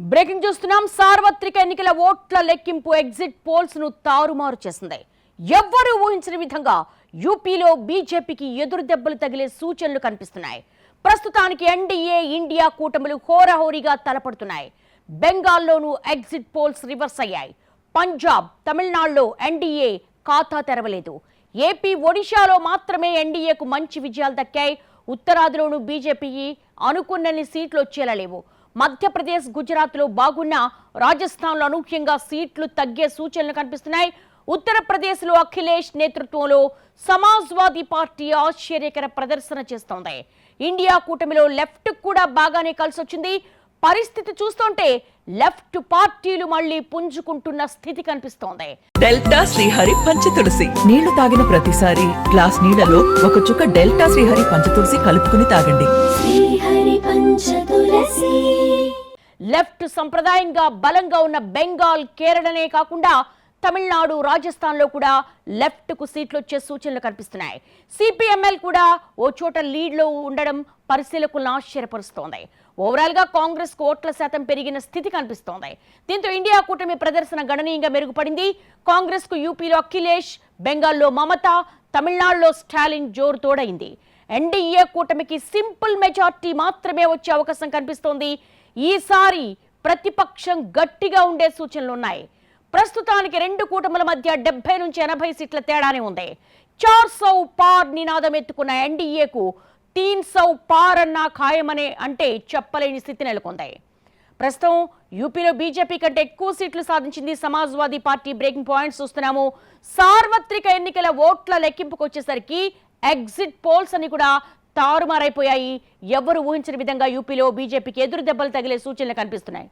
Breaking చూస్తున్నాం. సార్వత్రిక ఎన్నికల ఓట్ల లెక్కింపు ఎగ్జిట్ పోల్స్ను తారుమారు చేసింది. ఎవ్వరూ ఊహించిన విధంగా యూపీలో బీజేపీకి ఎదురు దెబ్బలు తగిలే సూచనలు కనిపిస్తున్నాయి. ప్రస్తుతానికి ఎన్డీఏ ఇండియా కూటములు హోరాహోరీగా తలపడుతున్నాయి. బెంగాల్లోనూ ఎగ్జిట్ పోల్స్ రివర్స్ అయ్యాయి. పంజాబ్ తమిళనాడులో ఎన్డీఏ ఖాతా తెరవలేదు. ఏపీ ఒడిశాలో మాత్రమే ఎన్డీఏకు మంచి విజయాలు దక్కాయి. ఉత్తరాదిలోనూ బీజేపీకి అనుకున్నన్ని సీట్లు వచ్చేలా లేవు. మధ్యప్రదేశ్ గుజరాత్లో బాగున్న రాజస్థాన్లో అనూహ్యంగా సీట్లు తగ్గే సూచనలు కనిపిస్తున్నాయి. ఉత్తరప్రదేశ్లో అఖిలేష్ నేతృత్వంలో సమాజ్వాదీ పార్టీ ఆశ్చర్యకర ప్రదర్శన చేస్తోంది. ఇండియా కూటమిలో లెఫ్ట్ కూడా బాగానే కలిసొచ్చింది. పరిస్థితి చూస్తుంటే లెఫ్ట్ పార్టీలు మళ్ళీ పుంజుకుంటున్న స్థితి కనిపిస్తోంది. డెల్టా శ్రీహరి పంచ తులసి. నీళ్ళు తాగిన ప్రతిసారి గ్లాస్ నీళ్ళలో ఒక చుక్క డెల్టా శ్రీహరి పంచ తులసి కలుపుకుని తాగండి. లెఫ్ట్ సంప్రదాయంగా బలంగా ఉన్న బెంగాల్ కేరళనే కాకుండా తమిళనాడు రాజస్థాన్లో కూడా లెఫ్ట్కు సీట్లు వచ్చే సూచనలు కనిపిస్తున్నాయి. సిపిఎంఎల్ కూడా ఓ చోట లీడ్లో ఉండడం పరిశీలకులను ఆశ్చర్యపరుస్తోంది. ఓవరాల్గా కాంగ్రెస్ ఓట్ల శాతం పెరిగిన స్థితి కనిపిస్తోంది. దీంతో ఇండియా కూటమి ప్రదర్శన గణనీయంగా మెరుగుపడింది. కాంగ్రెస్కు యూపీలో అఖిలేష్ బెంగాల్లో మమత తమిళనాడులో స్టాలిన్ జోరు తోడైంది ఎన్డీఏ కూటమికి సింపుల్ మెజార్టీ మాత్రమే వచ్చే అవకాశం కనిపిస్తోంది. ఈసారి ప్రతిపక్షం గట్టిగా ఉండే సూచనలున్నాయి ప్రస్తుతానికి రెండు కూటముల మధ్య డెబ్బై నుంచి ఎనభై సీట్ల తేడానే ఉంది. చార్ సౌ పార్ నినాదం ఎత్తుకున్న ఎన్డీఏకు తీన్ సౌ పార్ అన్న ఖాయమనే అంటే చెప్పలేని స్థితి నెలకొంది. ప్రస్తుతం యూపీలో బీజేపీ కంటే ఎక్కువ సీట్లు సాధించింది సమాజ్వాదీ పార్టీ బ్రేకింగ్ పాయింట్స్ చూస్తున్నాము. సార్వత్రిక ఎన్నికల ఓట్ల లెక్కింపుకు వచ్చేసరికి ఎగ్జిట్ పోల్స్ అని కూడా తారుమారైపోయాయి. ఎవరు ఊహించిన విధంగా యూపీలో బీజేపీకి ఎదురు దెబ్బలు తగిలే సూచనలు కనిపిస్తున్నాయి.